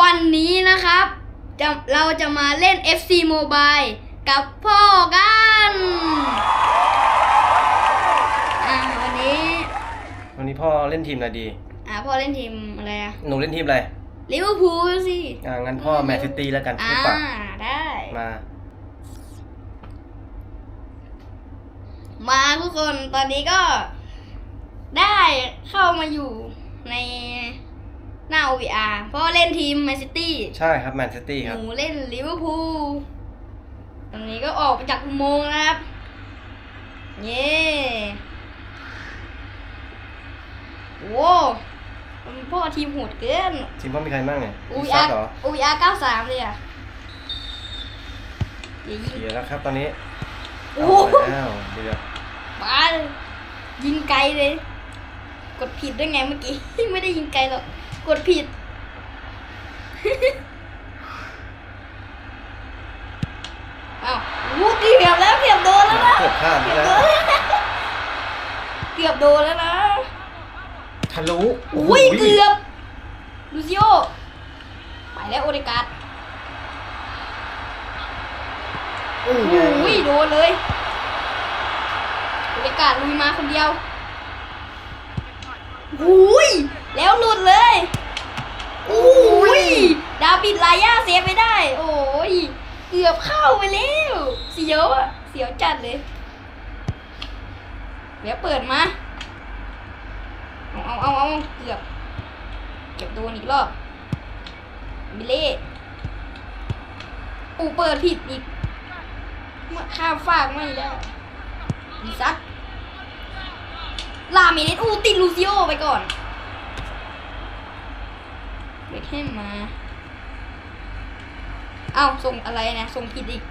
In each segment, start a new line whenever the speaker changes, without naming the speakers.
วันนี้นะครับจะเราจะมาเล่น FC Mobile กับพ่อกันอ่าวันนี้
วันนี้พ่อเล่นทีมอะไรดี
อ่าพ่อเล่นทีมอะไรอะ
หนูเล่นทีมอะไร
ลิเวอร์พูลสิ
อ่างั้นพ่อแมนซิตี้แล้วกัน
อ่า
คู่ปรับ
ได้
มา
มาทุกคนตอนนี้ก็ได้เข้ามาอยู่ใน หน้า OVR เพราะว่าเล่นทีมแมนซิตี้
ใช่ครับแมนซิตี้
ห
ครับ
นูเล่นลิเวอร์พูลตอนนี้ก็ออกไปจากอุโมงค์นะครับ เย้โว้มันพ่อทีมโหดเกิน
ทีมพ่อมีใครบ้างเนี่ย
อุย
ซั
อา
ดเหรอ
อุยอาเก้าสามเลยอะอย่ายิง
เขียแล้วครับตอนนี้
โอ้
เอา
โห
แล้วเดือด
บ้าเลยยิงไกลเลย กดผิดด้วยไงเมื่อกี้ ไม่ได้ยิงไกลหรอก กดผิด อ้าววูเกือบแล้วเกือบโดนแล้วนะ
เกือบพลาดไปแล้ว
เกือบโดนแล้วนะ
ทะลุ
อุ้ยเกือบลูซิโอไปแล้วโอเดการ์ด
อุ้ย
อุ้ยโดนเลยโอเดการ์ดลุยมาคนเดียวอุ้ย แล้วหลุดเลยอุ้ยดาบิดลาย่าเซฟไม่ได้ โอ้ยเกือบเข้าไปแล้วเสียวอะเสียวจัดเลยเดี๋ยวเปิดมาเอาเอาเอาเอาเกือบเก็บโดนอีกรอบบิเล่อูเปิดผิดอีกมาข้ามฟากไม่ได้อีซักลาเมเนสอูติดลูซิโอไปก่อน เบคแฮมมาเอ้าส่งอะไรนะส่งผิดอีก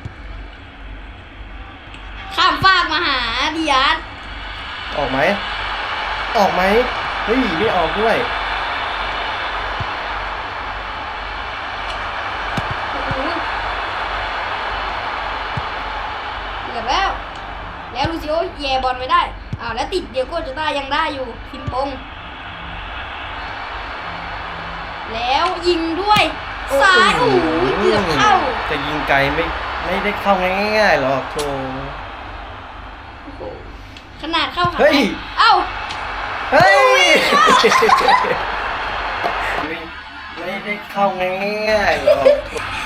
ข้ามฟากมาหาดิอาร์ต
ออกไหม ออกไหมเฮ้ยไม่ออกด้วย
โอ้โหเกือบแล้ว แล้วลูซิโอแย่บอลไม่ได้อ้าวแล้วติดเดียวโก็จะได้ยังได้อยู่พิมปง แล้วยิงด้วยซ้ายโอ้โหเกือบเข้า
จะยิงไกลไม่ไม่ได้เข้าง่ายๆหรอกโธ่
โอ้โหขนาดเข้าหา
เฮ้ย
เอ้า
เฮ้ยไม่ไม่ได้เข้าง่ายๆหรอก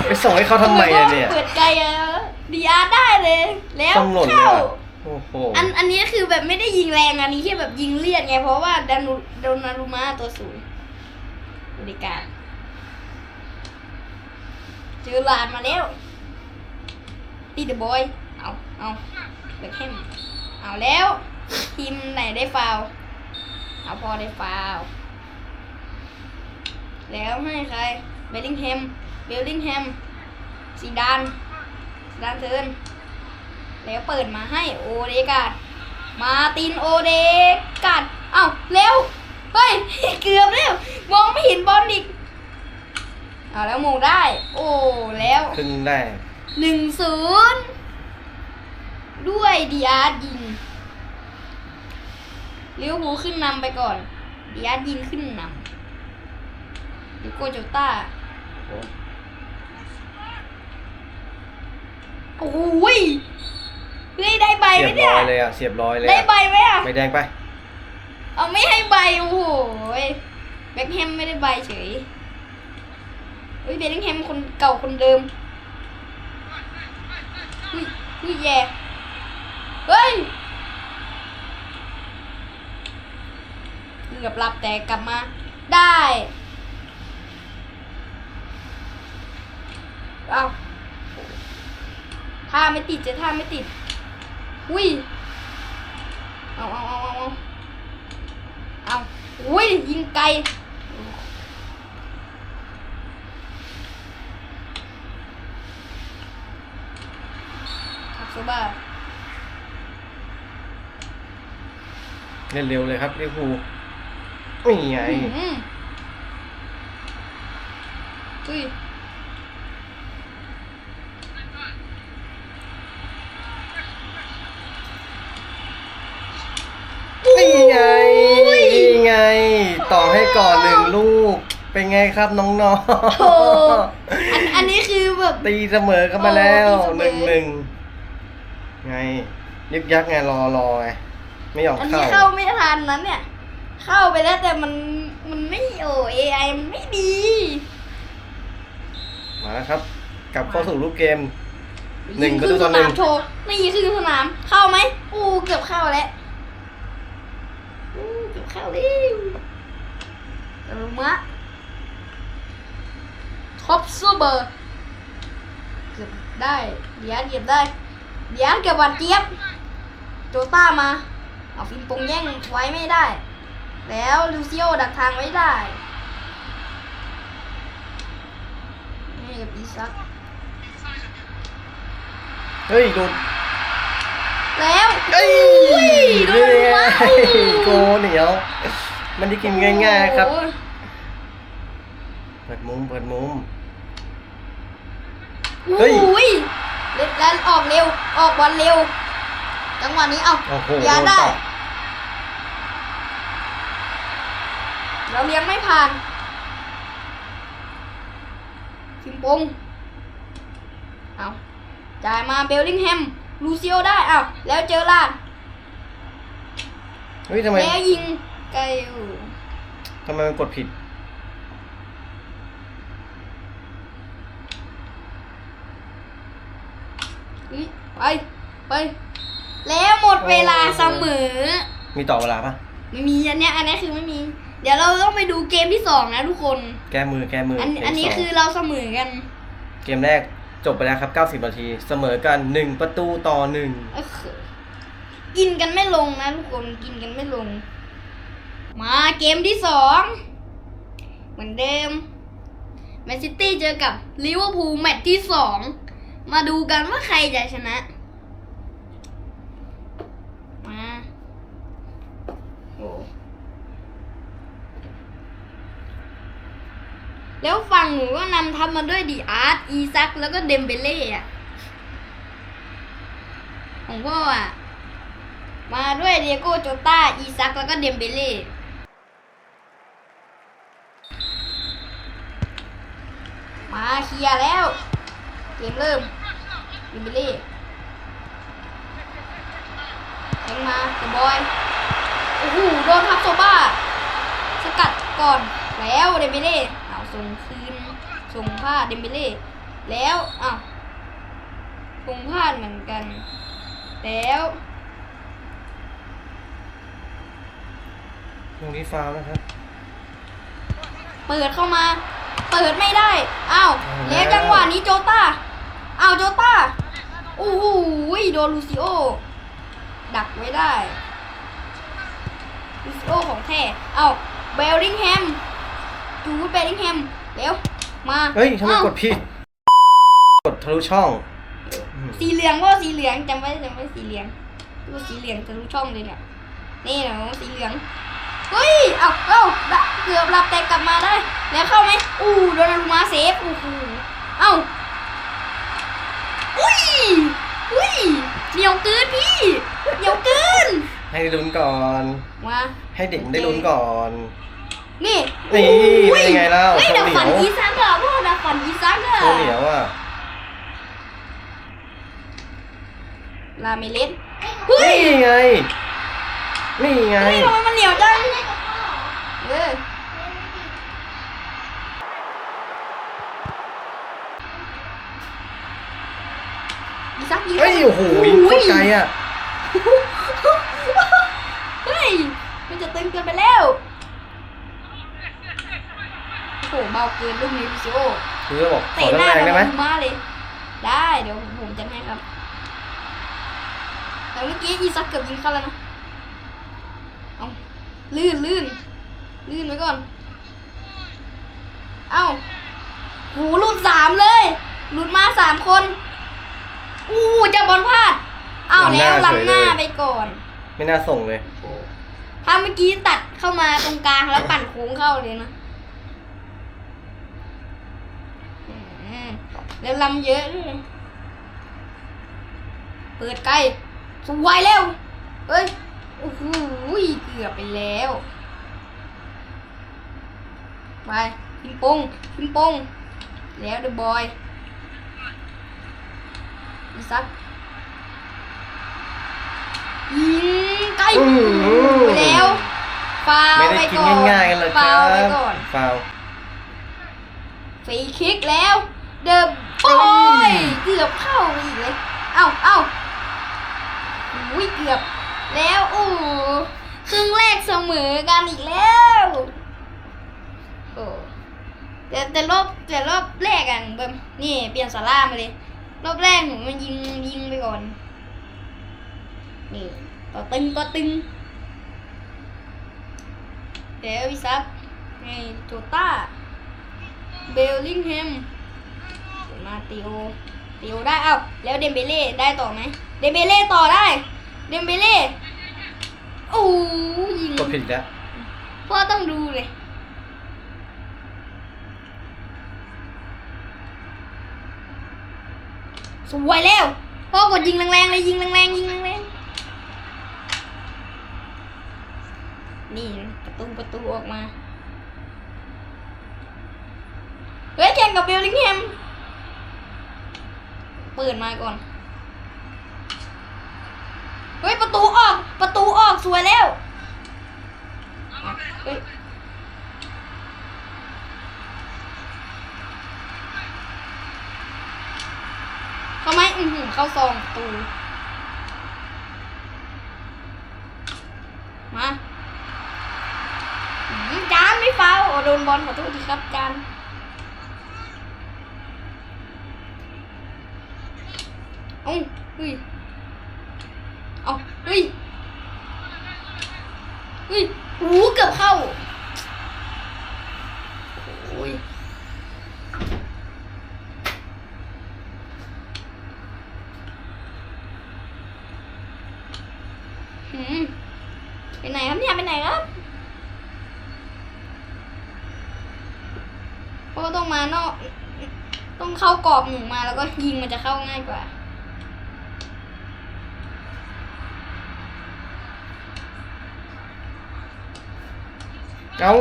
ไปส่งให้เขาทำไมอะเนี่ย
เปิดไกลอะดีอาร์ได้เลย แล้ว
ต้องหล่นเลย
เข้า
อะโอ้โห
อันอันนี้คือแบบไม่ได้ยิงแรงอันนี้แค่แบบยิงเลียดไงเพราะว่าดานุโดนารุมาตัวสูง บริการเจอลานมาแล้วตีเดอะบอย เอา เอาเบคแฮมเอาแล้ว ทีมไหนได้ฟาวเอาพอได้ฟาวแล้วให้ใคร เบลลิงแฮม เบลลิงแฮมซีดานซีดานเทิร์นแล้วเปิดมาให้โอเดกาดมาตินโอเดกาดเอ้าเร็ว เฮ้ย เกือบแล้วมองไม่เห็นบอลอีกเอาแล้วโมงได้ โอ้แล้ว
ครึ่งแรก
หนึ่งศูนย์ด้วยดีอาร์ยิงลิเวอร์พูลขึ้นนำไปก่อนดีอาร์ยิงขึ้นนำดิโก้โจต้าโอ้โหยเฮ้ยได้ใบ
เสี
ไหม
ยบ
เนี่
ร้
ย
อยเลยอะ เสียบร้อยเลย
ได้
อะ
ใบไหมอะ
ใบแดงไป
เอาไม่ให้ใบโอ้โหแบ็คแฮมไม่ได้ใบเฉยเฮ้ยเบลลิงแฮมคนเก่าคนเดิมเฮ้ยเฮ้ยแย่เฮ้ยเกือบหลับแต่กลับมาได้เอาท่าไม่ติดเจะท่าไม่ติดอุ้ยเอาเอาเอาเอา เอาเอาอุ้ยยิงไกลทักโซบ้า
เล่นเร็วเลยครับลิเวอร์พูลนี่ไง
อืมอุ้ย
นี่ไง นี่ไง ต่อให้ก่อนหนึ่งลูก เป็นไงครับน้อง
โอ้อันอันนี้คือแบบ
ๆ ตีเสมอกันมาแล้ว
โอ้
ห
ตี
นึ่ง
เสมอ
หนึ่งไง ยึกยักไงรอรอไงไม่ยอม
อันนี้
เข้า
เข้าไม่ทันนั้นเนี่ย เข้าไปแล้วแต่มันมันไม่โอ้เอไอมันไม่ดี
มาแล้วครับ กลับเข้าสู่รูปเกม หนึ่งประตูต่อหนึ่ง
ยิครึ่สามโชว์นี่คือสนามเข้าไหมอู้เกือบเข้าแล้ว เขาแล้วตรุมะท็อปซูเบอร์เกือบได้เดียร์เกือบได้เดียร์เกือบหวานเจี๊ยบโจต้ามา เอาฟินปงแย่งไว้ไม่ได้ แล้วลูซิโอดักทางไว้ได้นี่กับอีซัก
เฮ้ยโดน
แล้ว
เอ้ย
อุ้ยโดน
นี่ไง
ว้าว
โกเหนียว มันได้กินง่ายๆครับ
โอ้โห
เปิดมุมเปิดมุม
โอ้
เฮ้ย
โหเล่นแล้วออกเร็ว ออกบอลเร็ว จังหวะนี้เอา
โอ้โห
อย่า
โดน
ได้
ต่อ
เราเลี้ยงไม่ผ่านฟิมปงเอาจ่ายมาเบลลิงแฮม ลูซิโอได้เอาแล้วเจอลาด
เฮ้ยทำไม
แล้วยิงไกลอยู่
ทำไมมันกดผิด
เฮ้ยไป ไป แล้วหมดเวลาเสมอ
มีต่อเวลาปะ
ไม่มีอันเนี้ยอันเนี้ยคือไม่มี เดี๋ยวเราต้องไปดูเกมที่สองนะทุกคน
แก้มือแก้มือ
อัน
เกม
อันนี้
สง
คือเราเสมอกัน
เกมแรก จบไปแล้วครับ 90 นาที เสมอกัน 1 ประตูต่อ1
เอ้ยกินกันไม่ลงนะทุกคนกินกันไม่ลง มาเกมที่สองเหมือนเดิมแมนซิตี้เจอกับลิเวอร์พูลแมตช์ที่สองมาดูกันว่าใครจะชนะ มาโอ้ แล้วฝั่งหนูก็นำทัพมาด้วยดีอาร์ตอีซักแล้วก็เดมเบเล่อะของพ่ออะมาด้วยเดียโก้โจต้าอีซักแล้วก็เดมเบเล่มาเคลียร์แล้วเกมเริ่มเดมเบเล่แทงมาเดบอยโอ้โหโดนทับโซบ้าสกัดก่อนแล้วเดมเบเล่ ส่งคืนส่งพลาดเดมเบเล่แล้วอ้าวส่งพลาดเหมือนกัน แล้ว
ตรงนี้ฟาวล์นะครับ
เปิดเข้ามา เปิดไม่ได้อ้าว
เอาแล้ว
แล้วจังหวะนี้โจต้าอ้าวโจต้าโอ้โหโดนลูซิโอ ดักไว้ได้ลูซิโอของแท้อ้าวเบลลิงแฮม จูดเบลลิงแฮมเร็วมา
เฮ้ยทำไม
อ้าว
กดผิดกดทะลุช่องอืม
สีเหลืองว่าสีเหลืองจำไว้จำไว้สีเหลืองว่าสีเหลืองทะลุช่องเลยเนี่ยนี่นะสีเหลืองเฮ้ยเอาเอาละเกือบหลับแต่กลับมาได้แล้วเข้าไหมอู้โดนลูมาเซฟโอ้โหเอ้าอุ้ยอุ้ยเหนียวเกินพี่เหนียวเกิน
ให้ได้ลุ้นก่อน
มา
ให้เด็กมันได้ลุ้นก่อน
นี่
นี่
อุ้ย
เป็นไงเล่า
เฮ้ย
โช
ดั
ว์
บ
เหนี
ฝัน
ยว
อีซักอะพ่อดับฝันอีซักอะ
โชว์เหนียวอะ
ลาเมเลสเฮ้ย
นี่ไง นี่ไง
เฮ้ยทำไมมันเหนียวจังเอออีซักยิง
เฮ้ยโอ้โหยิงโคตรไกลอะ
เฮ้ยมันจะตึงเกินไปแล้ว โอ้โหเบาเกินลูกนี้พี่โซ
คือจะบอกขอ
เตะหน้า
แรงๆได้ไหม
มาเลย ได้เดี๋ยวผมจะให้ครับ แต่เมื่อกี้อีซักเกือบยิงเข้าแล้วนะเอาลื่นลื่นลื่นไว้ก่อน เอ้าหูหลุดสามเลยหลุดมาสามคนอู้จะบอลพลาดเอ้าแล้วล้ำหน้าไปก่อน
ไม่น่าส่งเลย
ถ้าเมื่อกี้ตัดเข้ามาตรงกลางแล้วปั่นโค้งเข้าเลยนะอืม แล้วลำเยอะด้วยเปิดไกลสวยเร็วเอ้ยโอ้โหเกือบไปแล้วไปพิงปงพิงปงแล้วเดอะบอยอีซักยิงไกล
อื้อหือ
ไปแล้วฟาว
ไม่
ไป
ได้กิน
ก่อน
ง่ายๆกันเลยค
ฟา
รั
วไป
บ
ก่อน
ฟาว
ฟรีคิกแล้ว เดอะบอยเกือบเข้าไปอีกเลย เอ้าเอ้าอุ้ยเกือบ แล้วโอ้ครึ่งแรกเสมอกันอีกแล้วโอ้แต่แต่รอบแต่รอบแรกอะหนูแบบนี่เปลี่ยนสารามาเลย รอบแรกหนูมันยิงยิงไปก่อน นี่ต่อตึงก็ตึงเดี๋ยววิซับนี่โจต้า เบลลิงแฮมมาติโอ ติโอได้เอ้าแล้วเดมเบเล่ได้ต่อไหมเดมเบเล่ต่อได้ เดมเบเล่โอ้ยิง
กดผิดแล้ว
พ่อต้องดูเลยสวยแล้วพ่อกดยิงแรงๆเลยยิงแรงๆยิงแรงๆนี่ประตูประตูออกมาเฮ้ยแข่งกับเบลลิงแฮม เปิดมาก่อน เฮ้ย ประตูออก ประตูออกสวยแล้วเฮ้ยเข้าไหมอือหือเข้าซองประตู มาจานไม่ฟาวโอ้โดนบอลขอโทษทีครับจาน เอ้าเฮ้ย เอาเฮ้ย เฮ้ยหูเกือบเข้า โอ้ยหืมไปไหนครับเนี่ยไปไหนครับเพราะว่าต้องมานอก ต้องเข้ากรอบหนึ่งมาแล้วก็ยิงมันจะเข้าง่ายกว่า
เอ้า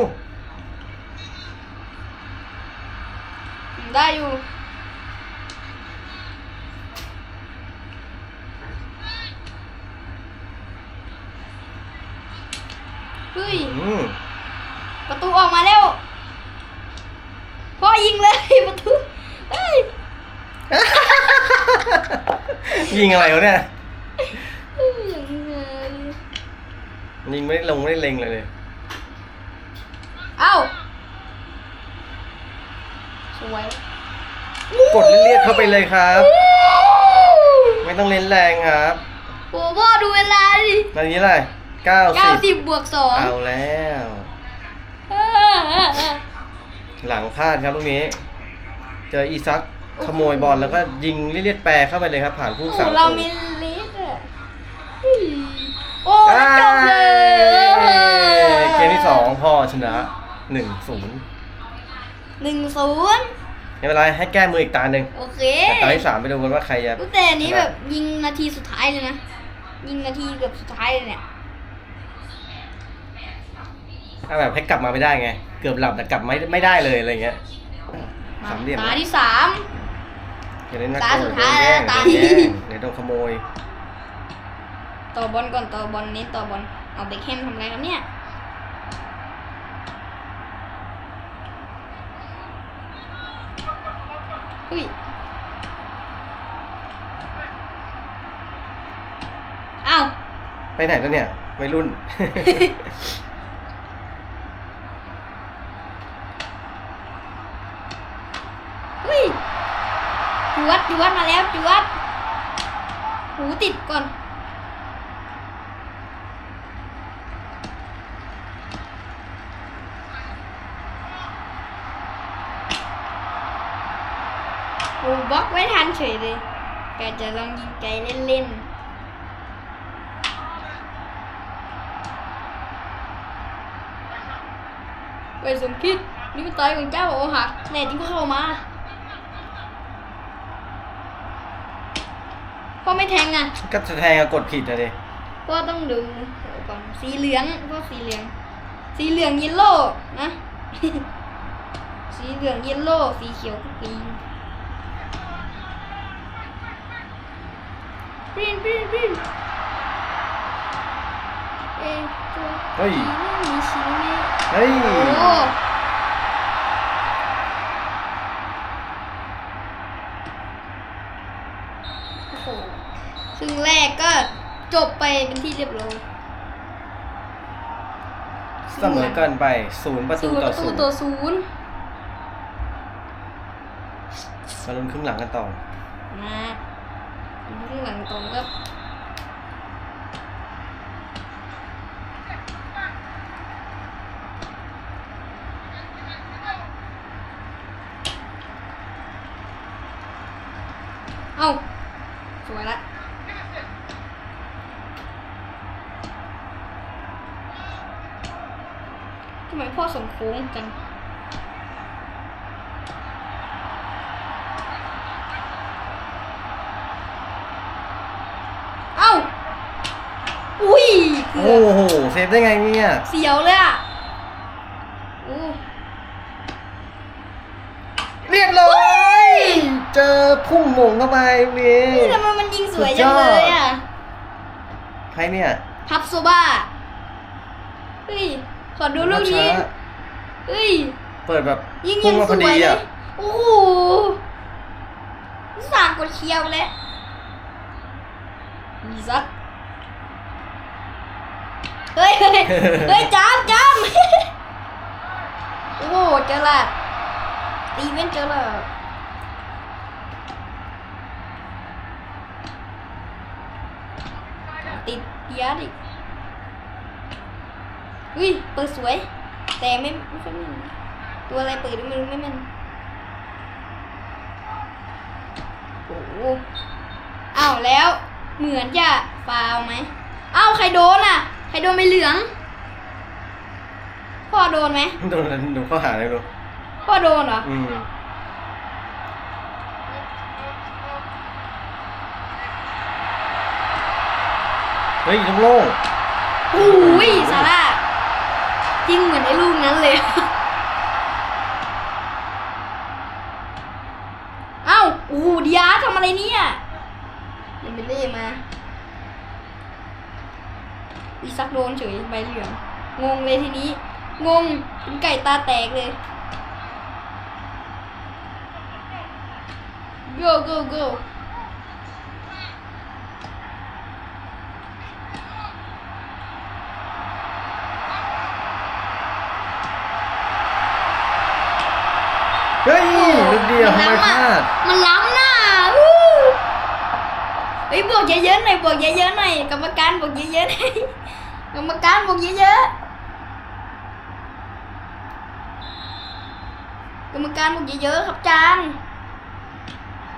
ได้อยู่เฮ้ย
อืม
ประตูออกมาแล้วพ่อยิงเลยประตูเฮ้ย
ยิงอะไรวะเนี่ย
อย่างนี้เลย
ยิงไม่ได้ลงไม่ได้เล็งเลยเลย
เอ้าสวย
กดเรียกๆเข้าไปเลยครับ ไม่ต้องเล่นแรงครับ
โอ้พ่อดูเวลาดิ
ตอนนี้อะไรเก้า
เก้า
สิ
สิ
บ
บบวกสอง
เอาแล้ว หลังพลาดครับลูกนี้ เจออีซักขโมยบอลแล้วก็ยิงเลียดๆแปรเข้าไปเลยครับ ผ่านผู้
โอ้
สาม
เรา
ตัว
มีลิสอะเฮ้ยโอ้ยจบเลย
เกมที่สองพ่อชนะ หนึ่งศูนย์
หนึ่งศูนย์
ไม่เป็นไรให้แก้มืออีกตาหนึ่ง
โอเค
แต่ตาที่สามไปดูกันว่าใครจะ
อุ๊ยแต่อันนี้แบบยิงนาทีสุดท้ายเลยนะ ยิงนาทีเกือบสุดท้ายเลยเนี่ย
ถ้าแบบให้กลับมาไม่ได้ไง เกือบหลับแต่กลับไม่ไม่ได้เลยอะไรเงี้ย
มา
สามเหลี่ยม
ตาที่สาม
อย่าเล่นนัก
ตา
โท
สุ
ษ
ด
โด
ท้าย
นแย่ง
ตา
โดนแย่งเดี๋ยวโดนขโมย
ต่อบอลก่อนต่อบอลเน้นต่อบอลเอาเบคแฮมทำอะไรครับเนี่ย
ไปไหนแล้วเนี่ยวัยรุ่น
เฮ้ยจวดจวดมาแล้วจวดหูติดก่อน โอ้บล็อกไม่ทันเฉยเลยแกจะลองยิงไกลเล่นๆ ไปสมคิดนี่มันตายของเจ้าโอหักแน่จริงก็เข้ามาพ่อไม่แทงอะ
ก็จะแทงกับกดผิดนะดิ
พ่อต้องดูก่อนสีเหลืองพ่อสีเหลือง สีเหลืองยิโล่นะสสีเหลืองเยลโล่สีเขียวกรีนกรีนกรีนกรีนเอ๊ะตัว
เฮ้ย
ไม่มีชีวิต
เฮ้ย
โอ้โอ้โหซึ่งแรกก็จบไปเป็นที่เรียบร้อย
เสมอกันไปศูนย์ประตู
ศูนย์
ต่
ป
อ
ระตู
ศูนย์
ต่อศูนย์
มาลุ้นครึ่งหลังกันต่อ
มาข้างหลังตรงก็ จังเอ้าอุ้ยเกื
โอ้
อบ
โหเซฟได้ไงเนี่ย
เสียวเลยอะโอ้
เรียบร้อย เจอพุ่งหมงเข้าไปนี่
นี่ทำไมมันยิงสวยจังเลยอะ
ใครเนี่ย
ฮับโซบ้าเฮ้ย ขอดูลูกนี้
ช้า
เฮ้ย
เปิดแบบ
ยิง
พุ่
ยังง
มา
ส
พอ
ว
ดี
ยเล
อะ
ยโอ้โหสากกดเคียวเลยอีสักเฮ้ยเฮ้ยเฮ้ยจ้ำจ้ำโอ้โหเจอละตีเว้นเจอละติดเดียดอีกอุ้ยเปิดสวย แต่ไม่ไม่ค่อยแม่นตัวอะไรเปิดไม่รู้ไม่แม่นโอ้โหอ้าวแล้วเหมือนจะฟาวไหมอ้าวใครโดนอะ ใครโดนใบเหลือง พ่อโดนไหม
โดนดูข้อหาเลยดู
พ่อโดนเหรอ
อืมเฮ้ยโล่ง
โอ้ยซาร่า จริงเหมือนไอ้ลูกนั้นเลย เอ้าอ้โหดิอาร์ทำอะไรเนี่ยเดนเบเล่มาอีซักโดนเฉยใบเหลือง งงเลยทีนี้ งงเป็นไก่ตาแตกเลย go go go
ฮ้ยลูกเดียวทำไมพลาด
มันล้ำหน้าวู้เฮ้ยบวกเยอะๆหน่อยบวกเยอะๆหน่อยกรรมการบวกเยอะๆหน่อยกรรมการบวกเยอะๆกรรมการบวกเยอะๆครับจาน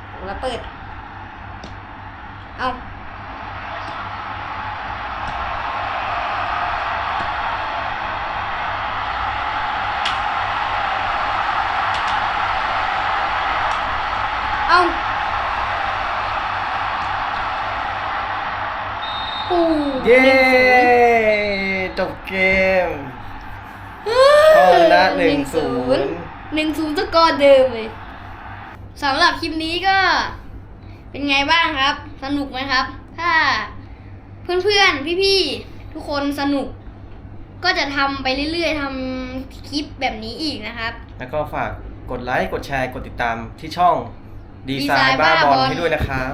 โอ้แล้วเปิด เอา เอาโอ้
เย้จบเกมก็ชนะหนึ่งศูนย์
หนึ่งศูนย์สกอร์เดิมเลยสำหรับคลิปนี้ก็เป็นไงบ้างครับ สนุกไหมครับ ถ้าเพื่อนๆ พี่ๆ ทุกคนสนุก ก็จะทำไปเรื่อยๆทำคลิปแบบนี้อีกนะครับ
แล้วก็ฝากกดไลค์ กดแชร์ กดติดตามที่ช่อง ดีไซน์บ้าบอล
บ้าบอล
ให้ด้วยนะครับ